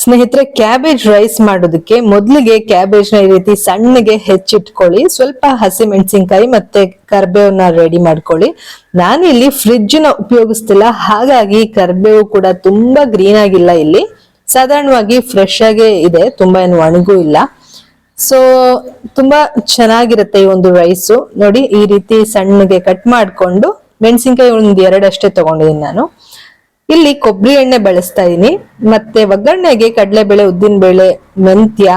ಸ್ನೇಹಿತರೆ cabbage rice ಮಾಡೋದಕ್ಕೆ ಮೊದಲಿಗೆ ಕ್ಯಾಬೇಜ್ನ ಈ ರೀತಿ ಸಣ್ಣಗೆ ಹೆಚ್ಚಿಟ್ಕೊಳ್ಳಿ. ಸ್ವಲ್ಪ ಹಸಿ ಮೆಣಸಿನ್ಕಾಯಿ ಮತ್ತೆ ಕರ್ಬೇವನ್ನ ರೆಡಿ ಮಾಡ್ಕೊಳ್ಳಿ. ನಾನು ಇಲ್ಲಿ ಫ್ರಿಡ್ಜ್ನ ಉಪಯೋಗಿಸ್ತಿಲ್ಲ. ಹಾಗಾಗಿ ಕರ್ಬೇವು ಕೂಡ ತುಂಬಾ ಗ್ರೀನ್ ಆಗಿಲ್ಲ ಇಲ್ಲಿ. ಸಾಧಾರಣವಾಗಿ ಫ್ರೆಶ್ ಆಗೇ ಇದೆ. ತುಂಬಾ ಏನು ಒಣಗೂ ಇಲ್ಲ. ಸೊ ತುಂಬಾ ಚೆನ್ನಾಗಿರುತ್ತೆ ಈ ಒಂದು ರೈಸು ನೋಡಿ, ಈ ರೀತಿ ಸಣ್ಣಗೆ ಕಟ್ ಮಾಡಿಕೊಂಡು ಮೆಣಸಿನ್ಕಾಯಿ ಒಂದು ಎರಡಷ್ಟೇ ತಗೊಂಡಿದ್ದೀನಿ ನಾನು. ಇಲ್ಲಿ ಕೊಬ್ಬರಿ ಎಣ್ಣೆ ಬಳಸ್ತಾ ಇದೀನಿ. ಮತ್ತೆ ಒಗ್ಗರಣೆಗೆ ಕಡಲೆಬೇಳೆ, ಉದ್ದಿನಬೇಳೆ, ಮೆಂತ್ಯ,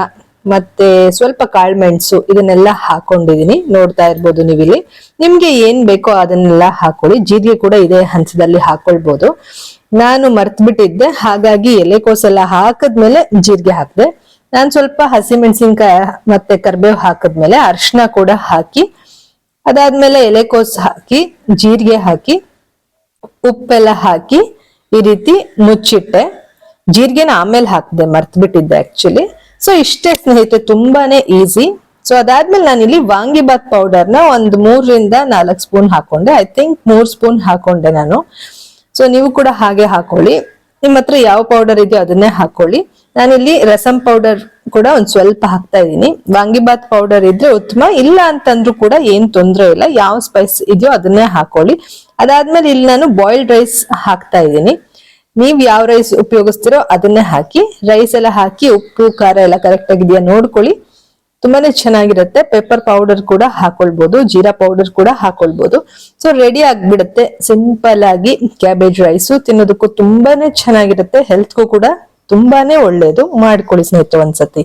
ಮತ್ತೆ ಸ್ವಲ್ಪ ಕಾಳುಮೆಣಸು ಇದನ್ನೆಲ್ಲ ಹಾಕೊಂಡಿದೀನಿ. ನೋಡ್ತಾ ಇರ್ಬೋದು ನೀವಿಲ್ಲಿ. ನಿಮ್ಗೆ ಏನ್ ಬೇಕೋ ಅದನ್ನೆಲ್ಲ ಹಾಕೊಳ್ಳಿ. ಜೀರಿಗೆ ಕೂಡ ಇದೇ ಹಂತದಲ್ಲಿ ಹಾಕೊಳ್ಬೋದು. ನಾನು ಮರ್ತ್ಬಿಟ್ಟಿದ್ದೆ. ಹಾಗಾಗಿ ಎಲೆಕೋಸೆಲ್ಲ ಹಾಕದ್ಮೇಲೆ ಜೀರಿಗೆ ಹಾಕಿದೆ. ನಾನು ಸ್ವಲ್ಪ ಹಸಿಮೆಣಸಿನ್ಕಾಯಿ ಮತ್ತೆ ಕರ್ಬೇವು ಹಾಕದ್ಮೇಲೆ ಅರ್ಶಿನ ಕೂಡ ಹಾಕಿ, ಅದಾದ್ಮೇಲೆ ಎಲೆಕೋಸು ಹಾಕಿ, ಜೀರಿಗೆ ಹಾಕಿ, ಉಪ್ಪೆಲ್ಲ ಹಾಕಿ ಈ ರೀತಿ ಮುಚ್ಚಿಟ್ಟೆ. ಜೀರಿಗೆನ ಆಮೇಲೆ ಹಾಕಿದೆ ಮರ್ತ್ ಬಿಟ್ಟಿದ್ದೆ ಆಕ್ಚುಲಿ ಸೊ ಇಷ್ಟೇ ಸ್ನೇಹಿತರೆ, ತುಂಬಾನೇ ಈಸಿ ಸೊ ಅದಾದ್ಮೇಲೆ ನಾನು ಇಲ್ಲಿ ವಾಂಗಿಬಾತ್ ಪೌಡರ್ನ ಒಂದು ಮೂರರಿಂದ ನಾಲ್ಕು ಸ್ಪೂನ್ ಹಾಕೊಂಡೆ. ಐ ಥಿಂಕ್ ಮೂರ್ ಸ್ಪೂನ್ ಹಾಕೊಂಡೆ ನಾನು. ಸೊ ನೀವು ಕೂಡ ಹಾಗೆ ಹಾಕೊಳ್ಳಿ. ನಿಮ್ಮ ಹತ್ರ ಯಾವ ಪೌಡರ್ ಇದೆಯೋ ಅದನ್ನೇ ಹಾಕೊಳ್ಳಿ. ನಾನಿಲ್ಲಿ ರಸಂ ಪೌಡರ್ ಕೂಡ ಒಂದ್ ಸ್ವಲ್ಪ ಹಾಕ್ತಾ ಇದ್ದೀನಿ. ವಾಂಗಿಬಾತ್ ಪೌಡರ್ ಇದ್ರೆ ಉತ್ತಮ. ಇಲ್ಲ ಅಂತಂದ್ರೂ ಕೂಡ ಏನ್ ತೊಂದರೆ ಇಲ್ಲ. ಯಾವ ಸ್ಪೈಸ್ ಇದೆಯೋ ಅದನ್ನೇ ಹಾಕೊಳ್ಳಿ. ಅದಾದ್ಮೇಲೆ ಇಲ್ಲಿ ನಾನು ಬಾಯ್ಲ್ಡ್ ರೈಸ್ ಹಾಕ್ತಾ ಇದ್ದೀನಿ. ನೀವ್ ಯಾವ ರೈಸ್ ಉಪಯೋಗಿಸ್ತಿರೋ ಅದನ್ನೇ ಹಾಕಿ ರೈಸ್ ಎಲ್ಲ ಹಾಕಿ, ಉಪ್ಪು, ಖಾರ ಎಲ್ಲ ಕರೆಕ್ಟ್ ಆಗಿದೆಯಾ ನೋಡ್ಕೊಳ್ಳಿ. ತುಂಬಾನೇ ಚೆನ್ನಾಗಿರುತ್ತೆ. ಪೆಪ್ಪರ್ ಪೌಡರ್ ಕೂಡ ಹಾಕೊಳ್ಬಹುದು ಜೀರಾ ಪೌಡರ್ ಕೂಡ ಹಾಕೊಳ್ಬಹುದು ಸೊ ರೆಡಿ ಆಗ್ಬಿಡುತ್ತೆ. ಸಿಂಪಲ್ ಆಗಿ ಕ್ಯಾಬೇಜ್ ರೈಸು ತಿನ್ನೋದಕ್ಕೂ ತುಂಬಾನೇ ಚೆನ್ನಾಗಿರುತ್ತೆ. ಹೆಲ್ತ್ಗೂ ಕೂಡ ತುಂಬಾನೇ ಒಳ್ಳೇದು. ಮಾಡ್ಕೊಳ್ಳಿ ಸ್ನೇಹಿತರೆ ಒಂದ್ಸತಿ.